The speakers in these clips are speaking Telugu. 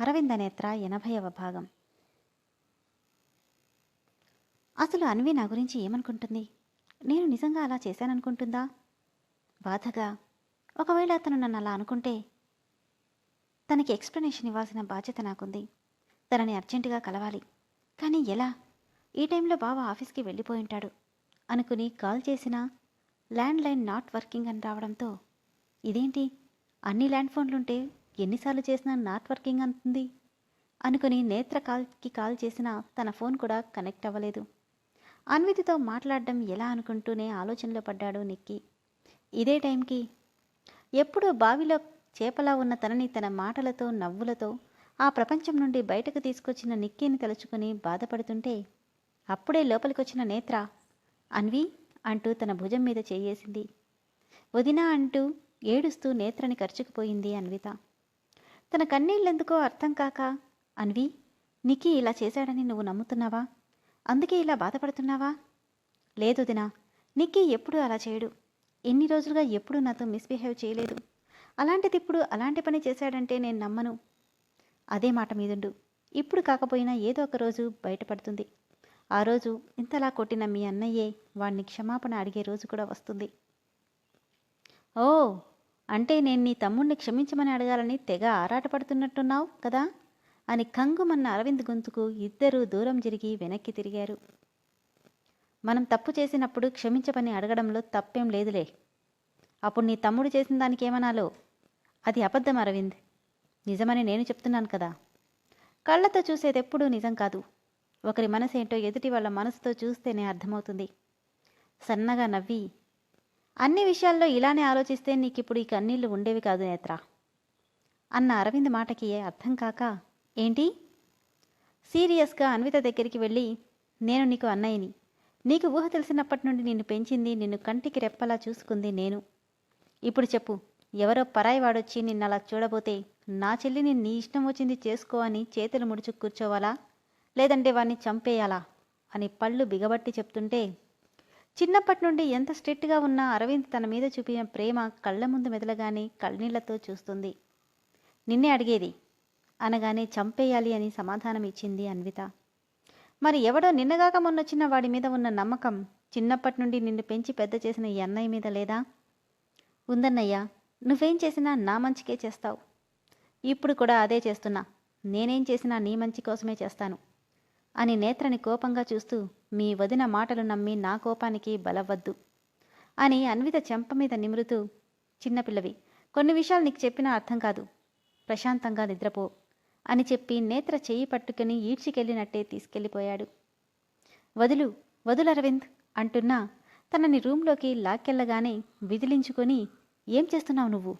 అరవింద నేత్ర ఎనభైవ భాగం. అసలు అన్వి నా గురించి ఏమనుకుంటుంది? నేను నిజంగా అలా చేశాననుకుంటుందా? బాధగా. ఒకవేళ అతను నన్ను అలా అనుకుంటే? తనకి ఎక్స్ప్లెనేషన్ ఇవ్వాల్సిన బాధ్యత నాకుంది. తనని అర్జెంటుగా కలవాలి. కానీ ఎలా? ఈ టైంలో బావ ఆఫీస్కి వెళ్ళిపోయి ఉంటాడు. అనుకుని కాల్ చేసినా ల్యాండ్ లైన్ నాట్ వర్కింగ్ అని రావడంతో ఇదేంటి? అన్ని ల్యాండ్ ఫోన్లుంటే ఎన్నిసార్లు చేసినా నాట్ వర్కింగ్ అంటుంది. అనుకుని నేత్ర కాల్కి కాల్ చేసినా తన ఫోన్ కూడా కనెక్ట్ అవ్వలేదు. అన్వితితో మాట్లాడడం ఎలా అనుకుంటూనే ఆలోచనలో పడ్డాడు నిక్కి. ఇదే టైంకి ఎప్పుడూ బావిలో చేపలా ఉన్న తనని తన మాటలతో నవ్వులతో ఆ ప్రపంచం నుండి బయటకు తీసుకొచ్చిన నిక్కీని తలుచుకుని బాధపడుతుంటే అప్పుడే లోపలికొచ్చిన నేత్ర అన్వి అంటూ తన భుజం మీద చేయేసింది. వదినా అంటూ ఏడుస్తూ నేత్రని ఖర్చుకుపోయింది అన్విత. తన కన్నీళ్ళెందుకో అర్థం కాక అన్వి నిక్కీ ఇలా చేశాడని నువ్వు నమ్ముతున్నావా? అందుకే ఇలా బాధపడుతున్నావా? లేదు దినా నిక్కీ ఎప్పుడూ అలా చేయడు. ఎన్ని రోజులుగా ఎప్పుడూ నాతో మిస్బిహేవ్ చేయలేదు. అలాంటిది ఇప్పుడు అలాంటి పని చేశాడంటే నేను నమ్మను. అదే మాట మీదుండు. ఇప్పుడు కాకపోయినా ఏదో ఒక రోజు బయటపడుతుంది. ఆ రోజు ఇంతలా కొట్టిన మీ అన్నయ్యే వాణ్ణి క్షమాపణ అడిగే రోజు కూడా వస్తుంది. ఓ అంటే నేను నీ తమ్ముణ్ణి క్షమించమని అడగాలని తెగ ఆరాటపడుతున్నట్టున్నావు కదా? అని కంగుమన్న అరవింద్ గొంతుకు ఇద్దరూ దూరం జరిగి వెనక్కి తిరిగారు. మనం తప్పు చేసినప్పుడు క్షమించమని అడగడంలో తప్పేం లేదులే. అప్పుడు నీ తమ్ముడు చేసిన దానికి ఏమనాలో? అది అబద్ధం అరవింద్. నిజమని నేను చెప్తున్నాను కదా. కళ్ళతో చూసేదెప్పుడూ నిజం కాదు. ఒకరి మనసేంటో ఎదుటి వాళ్ళ మనసుతో చూస్తేనే అర్థమవుతుంది. సన్నగా నవ్వి అన్ని విషయాల్లో ఇలానే ఆలోచిస్తే నీకు ఇప్పుడు ఈ కన్నీళ్ళు ఉండేవి కాదు నేత్ర. అన్న అరవింద్ మాటకి అర్థం కాక ఏంటి? సీరియస్గా అన్విత దగ్గరికి వెళ్ళి నేను నీకు అన్నయ్యని. నీకు ఊహ తెలిసినప్పటి నుండి నిన్ను పెంచింది నిన్ను కంటికి రెప్పలా చూసుకుంది నేను. ఇప్పుడు చెప్పు ఎవరో పరాయి వాడొచ్చి నిన్ను అలా చూడబోతే నా చెల్లిని నీ ఇష్టం వచ్చింది చేసుకో అని చేతులు ముడుచు కూర్చోవాలా? లేదంటే వాణ్ణి చంపేయాలా? అని పళ్ళు బిగబట్టి చెప్తుంటే చిన్నప్పటి నుండి ఎంత స్ట్రిక్ట్గా ఉన్న అరవింద్ తన మీద చూపిన ప్రేమ కళ్ళ ముందు మెదలగానే కళ్ళనీళ్ళతో చూస్తుంది. నిన్నే అడిగేది. అనగానే చంపేయాలి అని సమాధానం ఇచ్చింది అన్విత. మరి ఎవడో నిన్నగాక మొన్నొచ్చిన వాడి మీద ఉన్న నమ్మకం చిన్నప్పటి నుండి నిన్ను పెంచి పెద్ద చేసిన ఈ అన్నయ్య మీద లేదా? ఉందన్నయ్యా నువ్వేం చేసినా నా మంచికే చేస్తావు. ఇప్పుడు కూడా అదే చేస్తున్నా. నేనేం చేసినా నీ మంచి కోసమే చేస్తాను. అని నేత్రని కోపంగా చూస్తూ మీ వదిన మాటలు నమ్మి నా కోపానికి బలవద్దు అని అన్విత చెంప మీద నిమురుతూ చిన్నపిల్లవి కొన్ని విషయాలు నీకు చెప్పినా అర్థం కాదు. ప్రశాంతంగా నిద్రపో అని చెప్పి నేత్ర చెయ్యి పట్టుకుని ఈడ్చికెళ్ళినట్టే తీసుకెళ్ళిపోయాడు. వదులు వదులు అరవింద్ అంటున్నా తనని రూంలోకి లాక్కెళ్ళగానే విదిలించుకొని ఏం చేస్తున్నావు నువ్వు?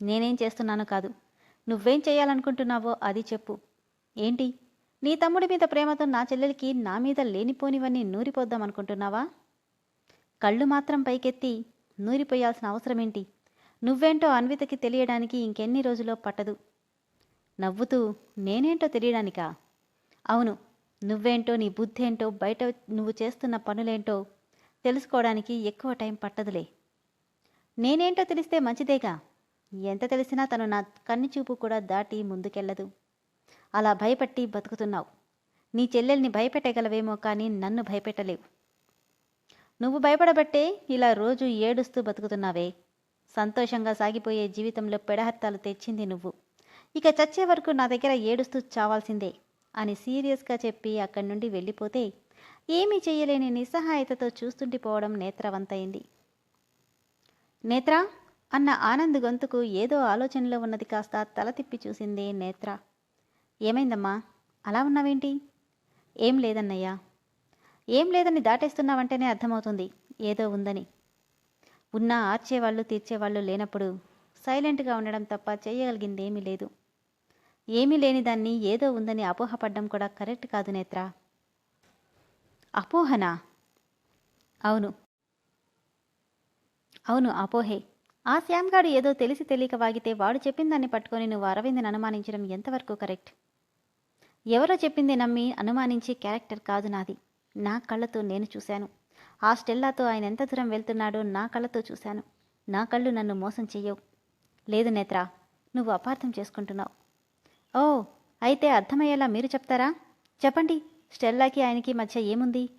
నేనేం చేస్తున్నాను కాదు. నువ్వేం చేయాలనుకుంటున్నావో అది చెప్పు. ఏంటి? నీ తమ్ముడి మీద ప్రేమతో నా చెల్లెలికి నా మీద లేనిపోనివన్నీ నూరిపోద్దామనుకుంటున్నావా కళ్ళు మాత్రం పైకెత్తి నూరిపోయాల్సిన అవసరమేంటి? నువ్వేంటో అన్వితకి తెలియడానికి ఇంకెన్ని రోజులో పట్టదు. నవ్వుతూ నేనేంటో తెలియడానికా? అవును నువ్వేంటో నీ బుద్ధేంటో బయట నువ్వు చేస్తున్న పనులేంటో తెలుసుకోవడానికి ఎక్కువ టైం పట్టదులే. నేనేంటో తెలిస్తే మంచిదేగా? ఎంత తెలిసినా తను నా కన్ను చూపు కూడా దాటి ముందుకెళ్ళదు. అలా భయపట్టి బతుకుతున్నావు. నీ చెల్లెల్ని భయపెట్టగలవేమో కానీ నన్ను భయపెట్టలేవు. నువ్వు భయపడబట్టే ఇలా రోజు ఏడుస్తూ బతుకుతున్నావే. సంతోషంగా సాగిపోయే జీవితంలో పెడహత్తాలు తెచ్చింది నువ్వు. ఇక చచ్చే వరకు నా దగ్గర ఏడుస్తూ చావాల్సిందే అని సీరియస్గా చెప్పి అక్కడి నుండి వెళ్ళిపోతే ఏమీ చేయలేని నిస్సహాయతతో చూస్తుండిపోవడం నేత్రవంతైంది. నేత్ర అన్న ఆనంద్ గొంతుకు ఏదో ఆలోచనలో ఉన్నది కాస్త తల తిప్పి చూసింది నేత్ర. ఏమైందమ్మా? అలా ఉన్నావేంటి? ఏం లేదన్నయ్యా. ఏం లేదని దాటేస్తున్నావంటేనే అర్థమవుతుంది. ఏదో ఉందని. ఉన్నా ఆర్చేవాళ్ళు తీర్చేవాళ్ళు లేనప్పుడు సైలెంట్గా ఉండడం తప్ప చేయగలిగింది ఏమీ లేదు. ఏమీ లేని దాన్ని ఏదో ఉందని అపోహపడ్డం కూడా కరెక్ట్ కాదు నేత్ర. అపోహనా? అవును. అవును అపోహే. ఆ శ్యామ్గాడు ఏదో తెలిసి తెలియక వాగితే వాడు చెప్పిన దాన్ని పట్టుకొని నువ్వు అరవిందని అనుమానించడం ఎంతవరకు కరెక్ట్? ఎవరో చెప్పింది నమ్మి అనుమానించే క్యారెక్టర్ కాదు నాది. నా కళ్ళతో నేను చూశాను. ఆ స్టెల్లాతో ఆయన ఎంత దూరం వెళ్తున్నాడో నా కళ్ళతో చూశాను. నా కళ్ళు నన్ను మోసం చెయ్యవు. లేదు నేత్ర నువ్వు అపార్థం చేసుకుంటున్నావు. ఓ అయితే అర్థమయ్యేలా మీరు చెప్తారా? చెప్పండి స్టెల్లాకి ఆయనకి మధ్య ఏముంది?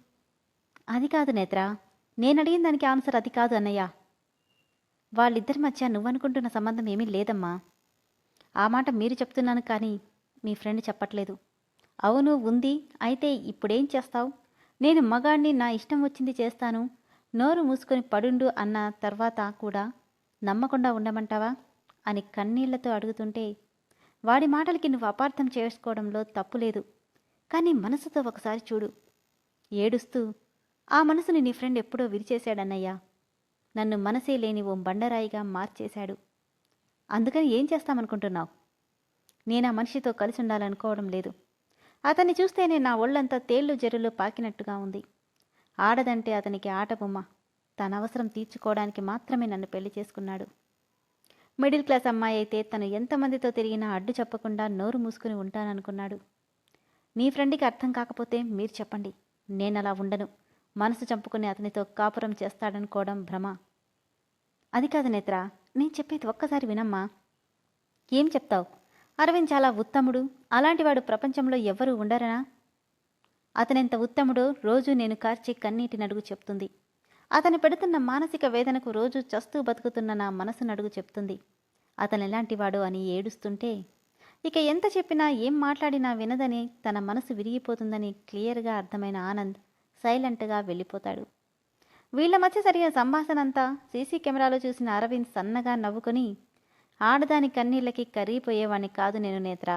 అది కాదు నేత్ర నేను అడిగిన దానికి ఆన్సర్ అది కాదు అన్నయ్య. వాళ్ళిద్దరి మధ్య నువ్వనుకుంటున్న సంబంధం ఏమీ లేదమ్మా. ఆ మాట మీరు చెప్తున్నాను కానీ మీ ఫ్రెండ్ చెప్పట్లేదు. అవును ఉంది. అయితే ఇప్పుడేం చేస్తావు? నేను మగాణ్ణి నా ఇష్టం వచ్చింది చేస్తాను. నోరు మూసుకొని పడుండు అన్న తర్వాత కూడా నమ్మకుండా ఉండమంటావా? అని కన్నీళ్ళతో అడుగుతుంటే వాడి మాటలకి నువ్వు అపార్థం చేసుకోవడంలో తప్పులేదు. కానీ మనసుతో ఒకసారి చూడు. ఏడుస్తూ ఆ మనసుని నీ ఫ్రెండ్ ఎప్పుడో విరిచేశాడన్నయ్యా. నన్ను మనసే లేని ఓ బండరాయిగా మార్చేశాడు. అందుకని ఏం చేస్తామనుకుంటున్నావు? నేను ఆ మనిషితో కలిసి ఉండాలనుకోవడం లేదు. అతన్ని చూస్తేనే నా ఒళ్ళంతా తేళ్ళు జరులు పాకినట్టుగా ఉంది. ఆడదంటే అతనికి ఆట బొమ్మ. తన అవసరం తీర్చుకోవడానికి మాత్రమే నన్ను పెళ్ళి చేసుకున్నాడు. మిడిల్ క్లాస్ అమ్మాయి అయితే తను ఎంతమందితో తిరిగినా అడ్డు చెప్పకుండా నోరు మూసుకుని ఉంటాననుకున్నాడు. నీ ఫ్రెండ్కి అర్థం కాకపోతే మీరు చెప్పండి. నేను అలా ఉండను. మనసు చంపుకుని అతనితో కాపురం చేస్తాడనుకోవడం భ్రమ. అది కాదు నేత్ర నేను చెప్పేది ఒక్కసారి వినమ్మా. ఏం చెప్తావు? అరవింద్ చాలా ఉత్తముడు. అలాంటివాడు ప్రపంచంలో ఎవ్వరూ ఉండరనా? అతనెంత ఉత్తముడో రోజు నేను కార్చి కన్నీటి నడుగు చెప్తుంది. అతను పెడుతున్న మానసిక వేదనకు రోజు చస్తూ బతుకుతున్న నా మనసు నడుగు చెప్తుంది. అతను ఎలాంటివాడో అని ఏడుస్తుంటే ఇక ఎంత చెప్పినా ఏం మాట్లాడినా వినదని తన మనసు విరిగిపోతుందని క్లియర్గా అర్థమైన ఆనంద్ సైలెంట్గా వెళ్ళిపోతాడు. వీళ్ళ మధ్య జరిగిన సంభాషణ అంతా సీసీ కెమెరాలో చూసిన అరవింద్ సన్నగా నవ్వుకొని ఆడదాని కన్నీళ్ళకి కరిగిపోయేవాణ్ణి కాదు నేను నేత్ర.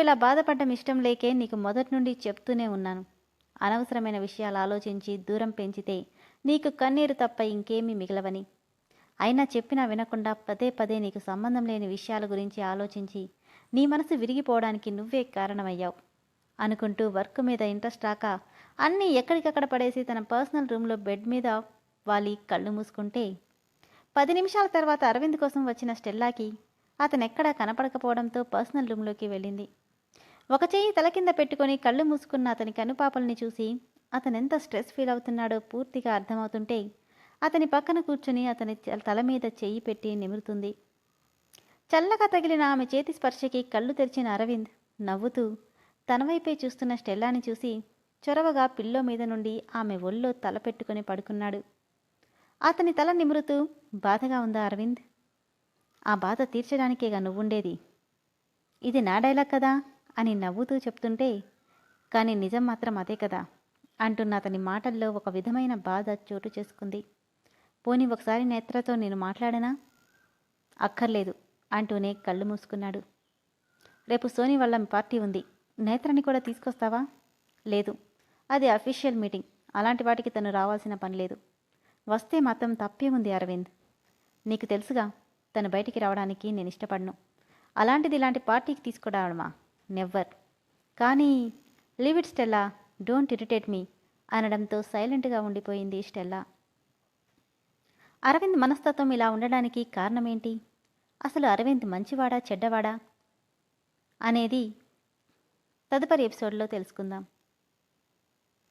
ఇలా బాధపడ్డం ఇష్టం లేకే నీకు మొదటి నుండి చెప్తూనే ఉన్నాను. అనవసరమైన విషయాలు ఆలోచించి దూరం పెంచితే నీకు కన్నీరు తప్ప ఇంకేమీ మిగలవని. అయినా చెప్పినా వినకుండా పదే పదే నీకు సంబంధం లేని విషయాల గురించి ఆలోచించి నీ మనసు విరిగిపోవడానికి నువ్వే కారణమయ్యావు. అనుకుంటూ వర్క్ మీద ఇంట్రెస్ట్ రాక అన్నీ ఎక్కడికక్కడ పడేసి తన పర్సనల్ రూమ్లో బెడ్ మీద వాలి కళ్ళు మూసుకుంటే పది నిమిషాల తర్వాత అరవింద్ కోసం వచ్చిన స్టెల్లాకి అతను ఎక్కడా కనపడకపోవడంతో పర్సనల్ రూమ్లోకి వెళ్ళింది. ఒక చెయ్యి తల కింద పెట్టుకొని కళ్ళు మూసుకున్న అతని కనుపాపల్ని చూసి అతనెంత స్ట్రెస్ ఫీల్ అవుతున్నాడో పూర్తిగా అర్థమవుతుంటే అతని పక్కన కూర్చుని అతని తల మీద చెయ్యి పెట్టి నిమురుతుంది. చల్లగా తగిలిన ఆమె చేతి స్పర్శకి కళ్ళు తెరిచిన అరవింద్ నవ్వుతూ తన వైపే చూస్తున్న స్టెల్లాని చూసి చొరవగా పిల్లో మీద నుండి ఆమె ఒళ్ళో తల పెట్టుకుని పడుకున్నాడు. అతని తల నిమురుతూ బాధగా ఉందా అరవింద్? ఆ బాధ తీర్చడానికేగా నువ్వుండేది? ఇది నా డైలాగ్ కదా అని నవ్వుతూ చెప్తుంటే కానీ నిజం మాత్రం అదే కదా అంటున్న అతని మాటల్లో ఒక విధమైన బాధ చోటు చేసుకుంది. పోనీ ఒకసారి నేత్రతో నేను మాట్లాడనా? అక్కర్లేదు అంటూనే కళ్ళు మూసుకున్నాడు. రేపు సోనీ వాళ్ళ పార్టీ ఉంది. నేత్రని కూడా తీసుకొస్తావా? లేదు. అది అఫీషియల్ మీటింగ్. అలాంటి వాటికి తను రావాల్సిన పని లేదు. వస్తే మాత్రం తప్పే ఉంది అరవింద్. నీకు తెలుసుగా తను బయటికి రావడానికి నేను ఇష్టపడను. అలాంటిది ఇలాంటి పార్టీకి తీసుకురావడమా నెవ్వర్. కానీ leave it Stella don't irritate me అనడంతో సైలెంట్గా ఉండిపోయింది స్టెల్లా. అరవింద్ మనస్తత్వం ఇలా ఉండడానికి కారణమేంటి? అసలు అరవింద్ మంచివాడా చెడ్డవాడా? అనేది తదుపరి ఎపిసోడ్లో తెలుసుకుందాం.